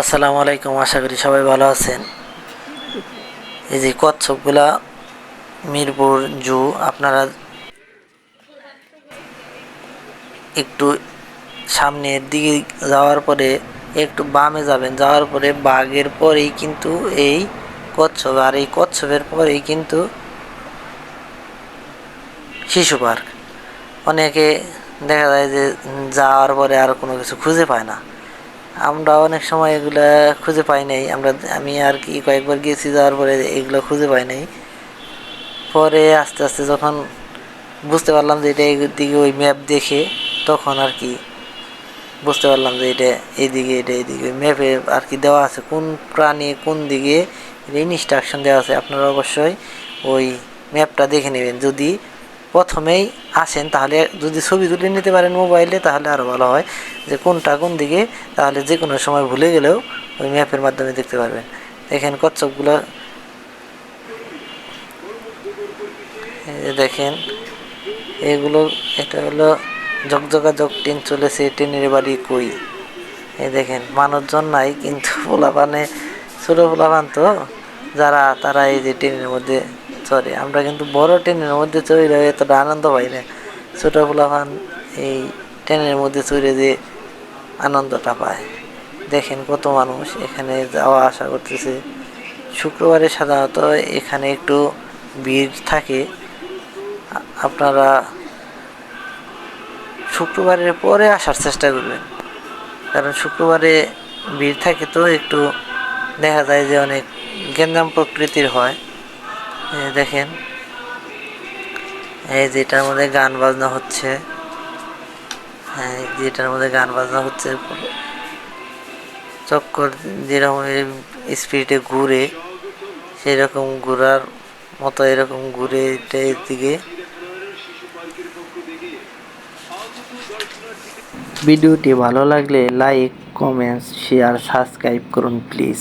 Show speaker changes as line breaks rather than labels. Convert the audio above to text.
আসসালামু আলাইকুম, আশা করি সবাই ভালো আছেন। এই যে কচ্ছপগুলা, মিরপুর জু, আপনারা একটু সামনের দিকে যাওয়ার পরে, একটু বামে যাবেন, যাওয়ার পরে বাঘের পরেই কিন্তু এই কচ্ছপ, আর এই কচ্ছপের পরেই কিন্তু শিশু পার্ক। অনেকে দেখা যায় যে যাওয়ার পরে আর কোনো কিছু খুঁজে পায় না। আমরা অনেক সময় এগুলা খুঁজে পাই নাই। আমরা, আমি আর কি কয়েকবার গেছি, যাওয়ার পরে এগুলো খুঁজে পাই নাই। পরে আস্তে আস্তে যখন বুঝতে পারলাম যে এটা দিকে ওই ম্যাপ দেখে, তখন আর কি বুঝতে পারলাম যে এটা এইদিকে এটা এইদিকে ম্যাপে আর কি দেওয়া আছে, কোন প্রাণী কোন দিকে এটা ইনস্ট্রাকশন দেওয়া আছে, আপনারা অবশ্যই ওই ম্যাপটা দেখে নেবেন। যদি প্রথমেই আসেন, তাহলে যদি ছবি তুলে নিতে পারেন মোবাইলে, তাহলে আরও ভালো হয় যে কোনটা কোন দিকে, তাহলে যে কোনো সময় ভুলে গেলেও ওই ম্যাপের মাধ্যমে দেখতে পারবেন। দেখেন কচ্ছপগুলো। দেখেন, এগুলো, এটা হলো জগজগা জগ, ট্রেন চলেছে, ট্রেনের বাড়ি কই? এই দেখেন, মানুষজন নাই, কিন্তু পোলাপানে, ছোটো পোলাপান তো, যারা, তারা এই যে ট্রেনের মধ্যে চড়ে আমরা কিন্তু বড় ট্রেনের মধ্যে চড়ে এতটা আনন্দ পাই না। ছোটো পোলাপান এই ট্রেনের মধ্যে চড়ে যে আনন্দটা পায়। দেখেন কত মানুষ এখানে যাওয়া আসা করতেছে। শুক্রবারে সাধারণত এখানে একটু ভিড় থাকে। আপনারা শুক্রবারের পরে আসার চেষ্টা করবেন। কারণ শুক্রবারে ভিড় থাকে তো একটু দেখা যায় যে অনেক গেঞ্জাম প্রকৃতির হয়। দেখেন। এই যেটার মধ্যে গান বাজনা হচ্ছে। হ্যাঁ যেটার মধ্যে গান বাজনা হচ্ছে। চক্কর যেরকম স্পিডে ঘুরে, সেরকম ঘোরার মতো এরকম ঘুরে এটা দিকে ভিডিওটি ভালো লাগলে লাইক কমেন্টস শেয়ার সাবস্ক্রাইব করুন প্লিজ